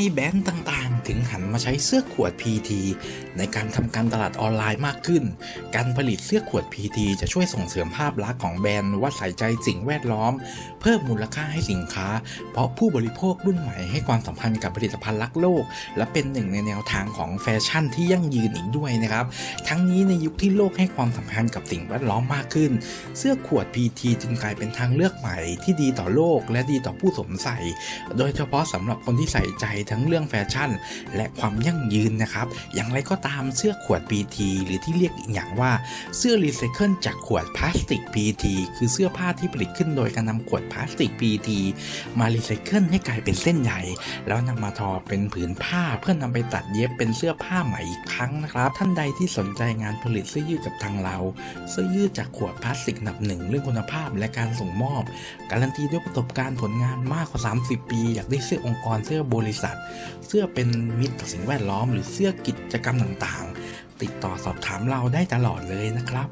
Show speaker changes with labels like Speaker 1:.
Speaker 1: ไมแบรนด์ต่างๆ ถึงหันมาใช้เสื้อขวด PT ในการทำการตลาดออนไลน์มากขึ้น การผลิตเสื้อขวด PT จะช่วยส่งเสริมภาพลักษณ์ของแบรนด์ว่าใส่ใจสิ่งแวดล้อม เพิ่มมูลค่าให้สินค้า เพราะผู้บริโภครุ่นใหม่ให้ความสัมพันธ์กับผลิตภัณฑ์รักโลก และเป็นหนึ่งในแนวทางของแฟชั่นที่ยั่งยืนอีกด้วยนะครับ ทั้งนี้ในยุคที่โลกให้ความสำคัญกับสิ่งแวดล้อมมากขึ้น เสื้อขวด PT จึงกลายเป็นทางเลือกใหม่ที่ดีต่อโลกและดีต่อผู้สวมใส่ โดยเฉพาะสำหรับคนที่ใส่ใจทั้งเรื่องแฟชั่น และความยั่งยืนนะครับ อย่างไรก็ตามเสื้อขวด PT หรือที่เรียกอีกอย่างว่าเสื้อรีไซเคิลจากขวดพลาสติก PT คือเสื้อผ้าที่ผลิตขึ้นโดยการนำขวดพลาสติก PT มารีไซเคิลให้กลายเป็นเส้นใยแล้วนำมาทอเป็นผืนผ้าเพื่อนำไปตัดเย็บเป็นเสื้อผ้าใหม่อีกครั้งนะครับ ท่านใดที่สนใจงานผลิตเสื้อยืดกับทางเราเสื้อยืดจากขวดพลาสติกอันดับหนึ่งเรื่องคุณภาพและการส่งมอบ การันตีด้วยประสบการณ์ผลงานมากกว่า 30 ปี อยากได้เสื้อองค์กรเสื้อบริษัษัท เสื้อเป็นมิตรต่อสิ่งแวดล้อม หรือเสื้อกิจกรรมต่างๆ ติดต่อสอบถามเราได้ตลอดเลยนะครับ